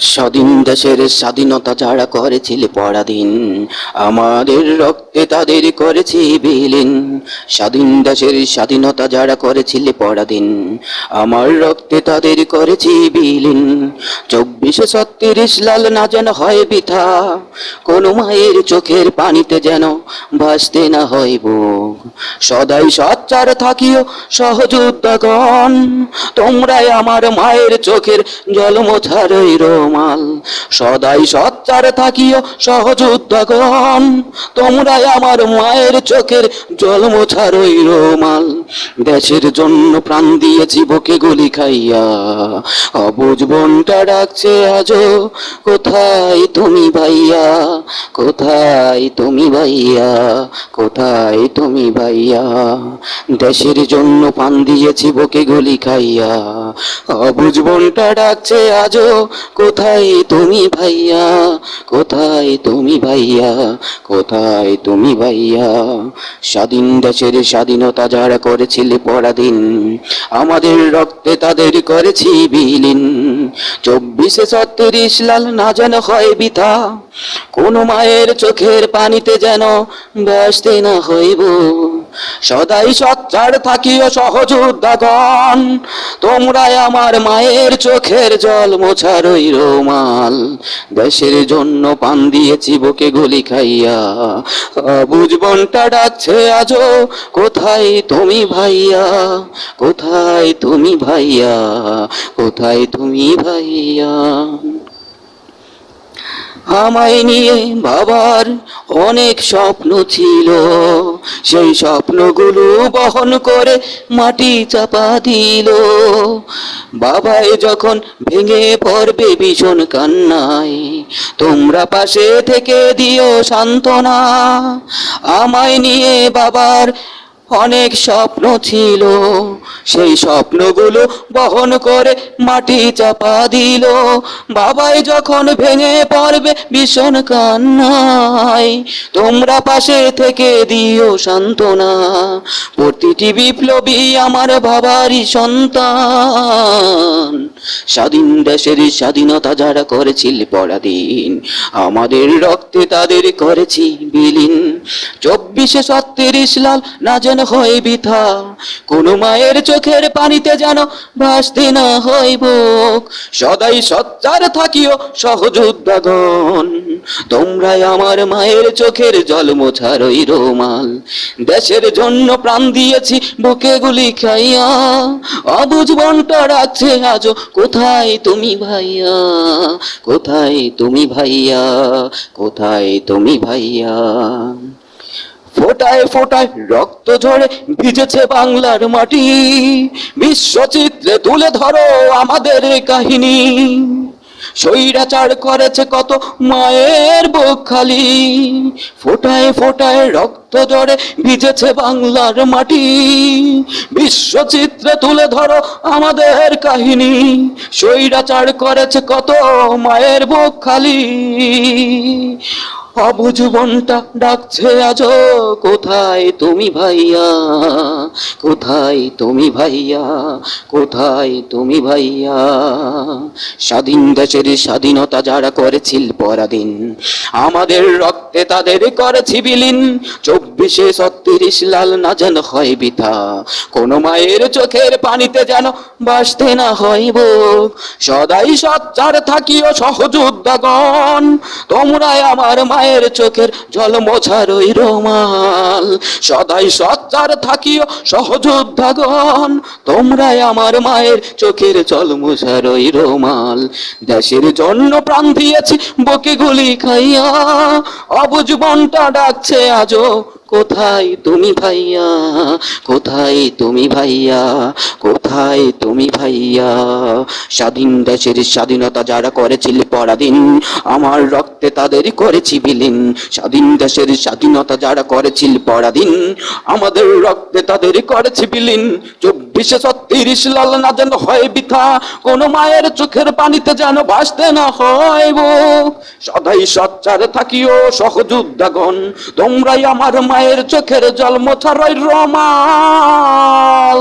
স্বাধীন দেশের স্বাধীনতা যারা করেছিল পরাধীন আমাদের রক্তে তাদের করেছি বিলীন। স্বাধীন দেশের স্বাধীনতা যারা করেছিল পরাধীন, আমার রক্তে তাদের করেছি বিলীন। চব্বিশে ছত্রিশ লাল না যেন হয় বৃথা, কোন মায়ের চোখের পানিতে যেন ভাসতে না হয় বুক সদাই সচ্চার থাকিও সহযোদ্ধাগণ তোমরাই আমার মায়ের চোখের জল মোছার রোমাল। সদাই সচ্চার থাকিও সহযোদ্ধাগণ তোমরাই আমার মায়ের চোখের জল মোছার ওই রোমাল দেশের জন্য প্রাণ দিয়েছি বুকে গলি খাইয়া। অবুজ বনটা ডাকছে আজও কোথায় তুমি ভাইয়া? কোথায় তুমি ভাইয়া? কোথায় তুমি ভাইয়া? দেশের জন্য পান দিয়েছি বুকে গুলি খাইয়া। অবুজ বনটা ডাকছে আজও কোথায় তুমি ভাইয়া? কোথায় তুমি ভাইয়া? কোথায় তুমি ভাইয়া? স্বাধীন দেশের স্বাধীনতা যারা করেছিল পরাধীন, আমাদের রক্তে তাদের করেছি বিলীন। চব্বিশে ছত্রিশ লাল না যেন হয় বিথা, কোন মায়ের চোখের পানিতে যেন ব্যস্তে না হইব। সদাই সচ্চার থাকিও সহযোদ্ধাগণ। তোমরাই আমার মায়ের চোখের জল মোছার ওই রোমাল। দেশের জন্য পান দিয়েছি বুকে গুলি খাইয়া। বুঝ বনটা ডাকছে আজও, কোথায় তুমি ভাইয়া? কোথায় তুমি ভাইয়া? কোথায় তুমি ভাইয়া? আমায় নিয়ে বাবার অনেক স্বপ্ন ছিল। সেই স্বপ্নগুলো বহন করে মাটি চাপা দিল। বাবায় যখন ভেঙে পড়বে ভীষণ কান্নায়, তোমরা পাশে থেকে দিও সান্ত্বনা। আমায় নিয়ে বাবার অনেক স্বপ্ন ছিল। সেই স্বপ্নগুলো বহন করে মাটি চাপা দিল। বাবাই যখন ভেঙে পড়বে ভীষণ কান্নায়, তোমরা পাশে থেকে দিও সান্ত্বনা। প্রতিটি বিপ্লবী আমার বাবারই সন্তান। স্বাধীন দেশের স্বাধীনতা যারা করেছিল পরাধীন, আমাদের রক্তে তাদের করেছি বিলীন। চব্বিশে সত্তিরিশ লাল না যেন হয় বিথা। কোন মায়ের চোখের পানিতে যেন ভাসতে না হইব সদাই সচ্চার থাকিও সহযোদ্ধাগণ তোমরাই আমার মায়ের চোখের জল মোছার ওই রোমাল। দেশের জন্য প্রাণ দিয়েছি বুকে গুলি খাইয়া। অবুঝ বনটা রাখছে আজও, কোথায় তুমি ভাইয়া? কোথায় তুমি ভাইয়া? কোথায় তুমি ভাইয়া? ফোটায় ফোটায় রক্ত ঝরে ভিজেছে বাংলার মাটি। বিশ্বচিত্রে তুলে ধরো আমাদের কাহিনী। স্বৈরাচার করেছে কত মায়ের বুক খালি। ফোটায় ফোটায় রক্ত জড়ে ভিজেছে বাংলার মাটি। বিশ্বচিত্রে তুলে ধরো আমাদের কাহিনী। স্বৈরাচার করেছে কত মায়ের বুক খালি। অবুঝ বনটা ডাকছে আজ, কোথায় তুমি ভাইয়া? কোথায় তুমি ভাইয়া? কোথায় তুমি ভাইয়া? স্বাধীন দেশের স্বাধীনতা যারা করেছিল পরাধীন, আমাদের রক্তে তাদের করেছি বিলীন। চব্বিশে ছত্রিশ লাল না যেন হয় বিথা, কোন মায়ের চোখের পানিতে যেন বাসতে না হইব সদাই সচ্চার থাকিও সহযোদ্ধাগণ তোমরাই আমার মায়ের চোখের জল মোছার ওই রোমাল। সদাই সচ্চার থাকিও সহযোদ্ধাগণ তোমরাই আমার মায়ের চোখের জল মোছার ওই রোমাল। দেশের জন্য প্রাণ দিয়েছি, বকে গুলি খাইয়া। অবুজ বনটা ডাকছে আজও কোথায় তুমি ভাইয়া? কোথায় তুমি ভাইয়া? কোথায় তুমি ভাইয়া? স্বাধীন দেশের স্বাধীনতা যারা করেছিল পরাধীন, আমার রক্তে তাদের করেছি বিলীন। স্বাধীন দেশের স্বাধীনতা যারা করেছিল পরাধীন, আমাদের রক্তে তাদের করেছি বিলীন। চব্বিশে ছত্রিশ লাল না যেন হয় বৃথা, কোন মায়ের চোখের পানিতে যেন ভাসতে না হইব সদাই সচ্চার থাকিও সহযোদ্ধাগণ, তোমরাই আমার মায়ের চোখের জল মোছার ওই রমাল।